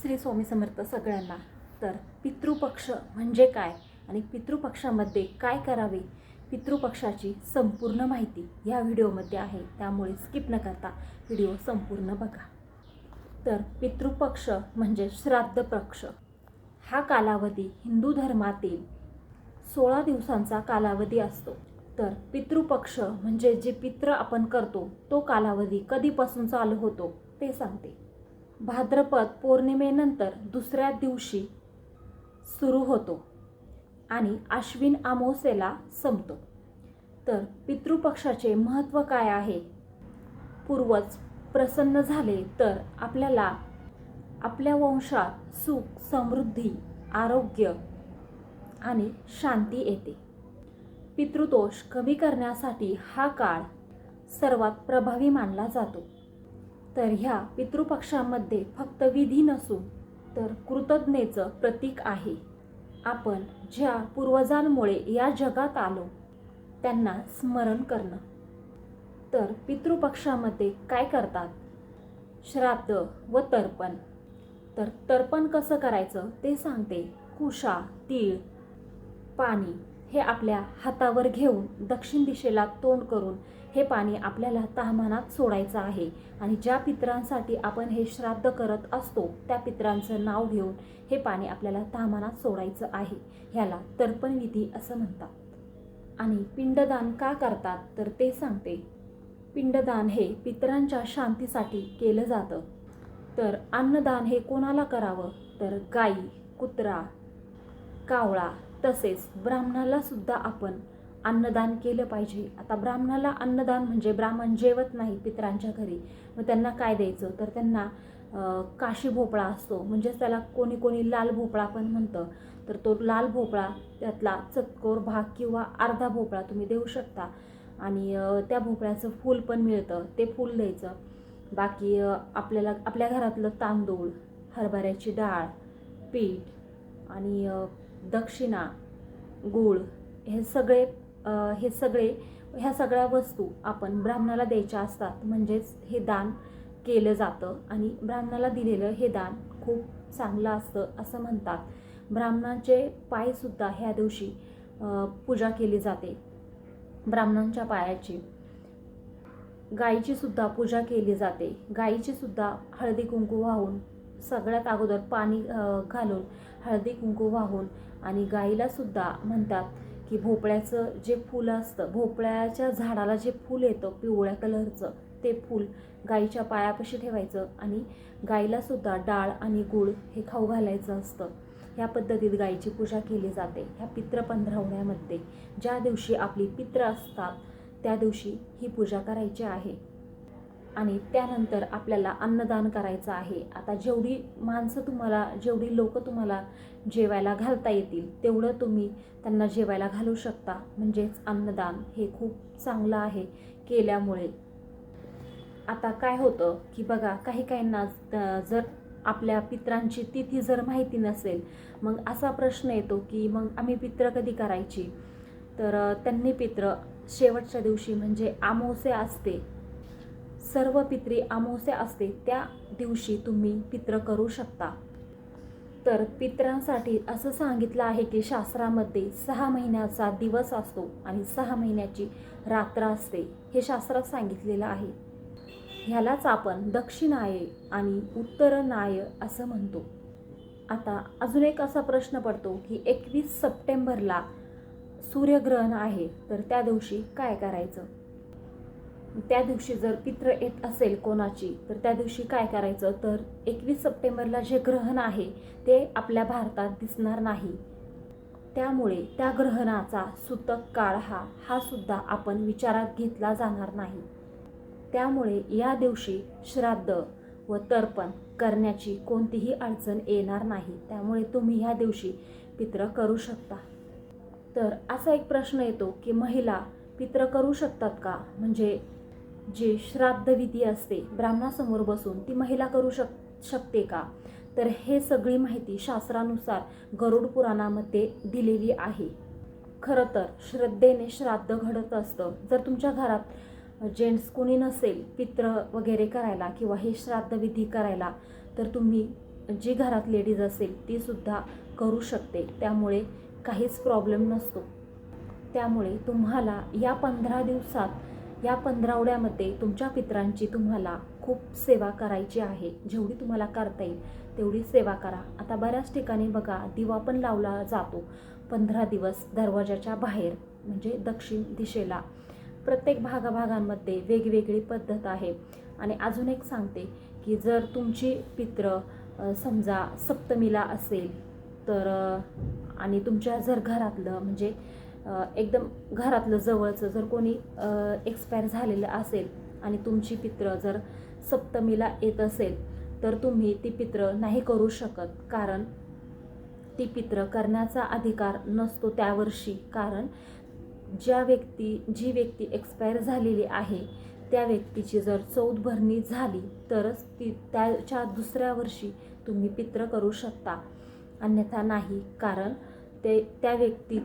श्री स्वामी समर्थ सगळ्यांना. तर पितृपक्ष म्हणजे काय आणि पितृपक्षामध्ये काय करावे? पितृपक्षाची संपूर्ण माहिती या व्हिडिओमध्ये आहे. त्यामुळे स्किप न करता व्हिडिओ संपूर्ण बघा. तर पितृपक्ष म्हणजे श्राद्ध पक्ष. हा कालावधी हिंदू धर्मातील सोळा दिवसांचा कालावधी असतो. तर पितृपक्ष म्हणजे जे पित्र आपण करतो तो कालावधी कधीपासून चालू होतो ते सांगते. भाद्रपद पौर्णिमेनंतर दुसऱ्या दिवशी सुरू होतो आणि आश्विन अमावस्येला संपतो. तर पितृपक्षाचे महत्त्व काय आहे? पूर्वज प्रसन्न झाले तर आपल्याला आपल्या वंशात सुख समृद्धी आरोग्य आणि शांती येते. पितृदोष कमी करण्यासाठी हा काळ सर्वात प्रभावी मानला जातो. तर ह्या पितृपक्षामध्ये फक्त विधी नसून तर कृतज्ञतेचं प्रतीक आहे. आपण ज्या पूर्वजांमुळे या जगात आलो त्यांना स्मरण करणं. तर पितृपक्षामध्ये काय करतात? श्राद्ध व तर्पण. तर तर्पण कसं करायचं ते सांगते. कुशा तीळ पाणी. हे आपल्या हातावर घेऊन दक्षिण दिशेला तोंड करून हे पाणी आपल्याला ताहमानात सोडायचं आहे आणि ज्या पित्रांसाठी आपण हे श्राद्ध करत असतो त्या पित्रांचं नाव घेऊन हे पाणी आपल्याला ताहमानात सोडायचं आहे. ह्याला तर्पणविधी असं म्हणतात. आणि पिंडदान का करतात? तर ते सांगते. पिंडदान हे पितरांच्या शांतीसाठी केलं जातं. तर अन्नदान हे कोणाला करावं? तर गाई कुत्रा कावळा तसेच ब्राह्मणाला सुद्धा आपण अन्नदान केलं पाहिजे. आता ब्राह्मणाला अन्नदान म्हणजे ब्राह्मण जेवत नाही पितरांच्या घरी मग त्यांना काय द्यायचं? तर त्यांना काशी भोपळा असतो. म्हणजेच त्याला कोणी कोणी लाल भोपळा पण म्हणतं. तर तो लाल भोपळा त्यातला चतकोर भाग किंवा अर्धा भोपळा तुम्ही देऊ शकता. आणि त्या भोपळ्याचं फूल पण मिळतं. ते फूल द्यायचं. बाकी आपल्याला आपल्या घरातलं तांदूळ हरभऱ्याची डाळ पीठ आणि दक्षिणा गूळ हे सगळे हे सगळे ह्या सगळ्या वस्तू आपण ब्राह्मणाला द्यायच्या असतात. म्हणजेच हे दान केलं जातं आणि ब्राह्मणाला दिलेलं हे दान खूप चांगलं असतं असं म्हणतात. ब्राह्मणांचे पायसुद्धा ह्या दिवशी पूजा केली जाते. ब्राह्मणांच्या पायाची गाईची सुद्धा पूजा केली जाते. गाईची सुद्धा हळदी कुंकू वाहून सगळ्यात अगोदर पाणी घालून हळदी कुंकू वाहून आणि गाईला सुद्धा म्हणतात की भोपळ्याचं जे फूल असतं भोपळ्याच्या झाडाला जे फूल येतं पिवळ्या कलरचं ते फूल गाईच्या पायापाशी ठेवायचं आणि गाईला सुद्धा डाळ आणि गूळ हे खाऊ घालायचं असतं. ह्या पद्धतीत गाईची पूजा केली जाते. ह्या पित्र पंधरवड्यामध्ये ज्या दिवशी आपली पित्र असतात त्या दिवशी ही पूजा करायची आहे. आणि त्यानंतर आपल्याला अन्नदान करायचं आहे. आता जेवढी माणसं तुम्हाला जेवढी लोक तुम्हाला जेवायला घालता येतील तेवढं तुम्ही त्यांना जेवायला घालू शकता. म्हणजेच अन्नदान हे खूप चांगलं आहे केल्यामुळे. आता काय होतं की बघा काही काहींना जर आपल्या पित्रांची तिथी जर माहिती नसेल मग असा प्रश्न येतो की मग आम्ही पित्र कधी करायची? तर त्यांनी पित्र शेवटच्या दिवशी म्हणजे आमोसे असते. सर्व पित्री अमावस्या असते त्या दिवशी तुम्ही पित्र करू शकता. तर पित्रांसाठी असं सांगितलं आहे की शास्त्रामध्ये सहा महिन्याचा दिवस असतो आणि सहा महिन्याची रात्र असते हे शास्त्रात सांगितलेलं आहे. ह्यालाच आपण दक्षिणाय आणि उत्तरनाय असं म्हणतो. आता अजून एक असा प्रश्न पडतो की एकवीस सप्टेंबरला सूर्यग्रहण आहे तर त्या दिवशी काय करायचं? त्या दिवशी जर पित्र येत असेल कोणाची तर त्या दिवशी काय करायचं? तर एकवीस सप्टेंबरला जे ग्रहण आहे ते आपल्या भारतात दिसणार नाही. त्यामुळे त्या ग्रहणाचा सूतक काळ हा हा सुद्धा आपण विचारात घेतला जाणार नाही. त्यामुळे या दिवशी श्राद्ध व तर्पण करण्याची कोणतीही अडचण येणार नाही. त्यामुळे तुम्ही ह्या दिवशी पित्र करू शकता. तर असा एक प्रश्न येतो की महिला पित्र करू शकतात का? म्हणजे जे श्राद्धविधी असते ब्राह्मणासमोर बसून ती महिला करू शक शकते का? तर हे सगळी माहिती शास्त्रानुसार गरुड पुराणामध्ये दिलेली आहे. खरं तर श्रद्धेने श्राद्ध घडत असतं. जर तुमच्या घरात जेंट्स कोणी नसेल पित्र वगैरे करायला किंवा हे श्राद्धविधी करायला तर तुम्ही जी घरात लेडीज असेल ती सुद्धा करू शकते. त्यामुळे काहीच प्रॉब्लेम नसतो. त्यामुळे तुम्हाला या पंधरा दिवसात या पंधरावड्यामध्ये तुमच्या पित्रांची तुम्हाला खूप सेवा करायची आहे. जेवढी तुम्हाला करता येईल तेवढी सेवा करा. आता बऱ्याच ठिकाणी बघा दिवा पण लावला जातो. पंधरा दिवस दरवाजाच्या बाहेर म्हणजे दक्षिण दिशेला. प्रत्येक भागाभागांमध्ये वेगवेगळी पद्धत आहे. आणि अजून एक सांगते की जर तुमची पित्र समजा सप्तमीला असेल तर आणि तुमच्या जर घरातलं म्हणजे एकदम घरातलं जवळचं जर कोणी एक्सपायर झालेलं असेल आणि तुमची पित्र जर सप्तमीला येत असेल तर तुम्ही ती पित्र नाही करू शकत. कारण ती पित्र करण्याचा अधिकार नसतो त्या वर्षी. कारण ज्या व्यक्ती जी व्यक्ती एक्सपायर झालेली आहे त्या व्यक्तीची जर चौथ भरणी झाली तरच ती त्याच्या दुसऱ्या वर्षी तुम्ही पित्र करू शकता. अन्यथा नाही. कारण ते त्या व्यक्ती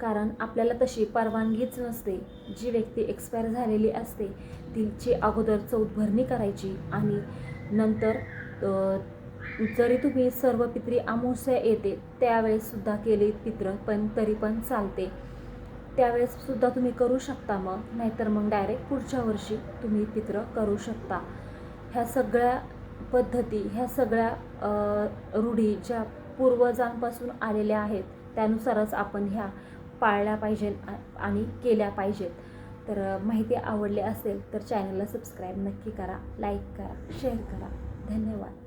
कारण आपल्याला तशी परवानगीच नसते. जी व्यक्ती एक्सपायर झालेली असते तिची अगोदर चौथ भरणी करायची आणि नंतर जरी तुम्ही सर्व पित्री अमावस्या येते त्यावेळेससुद्धा केले पित्र पण तरी पण चालते. त्यावेळेससुद्धा तुम्ही करू शकता मग नाहीतर मग डायरेक्ट पुढच्या वर्षी तुम्ही पित्र करू शकता. ह्या सगळ्या पद्धती ह्या सगळ्या रूढी ज्या पूर्वजांपासून आलेल्या आहेत त्यानुसारच आपण ह्या पाळल्या पाहिजे आणि केल्या पाहिजेत. तर माहिती आवडली असेल तर चॅनलला सबस्क्राईब नक्की करा लाईक करा शेअर करा. धन्यवाद.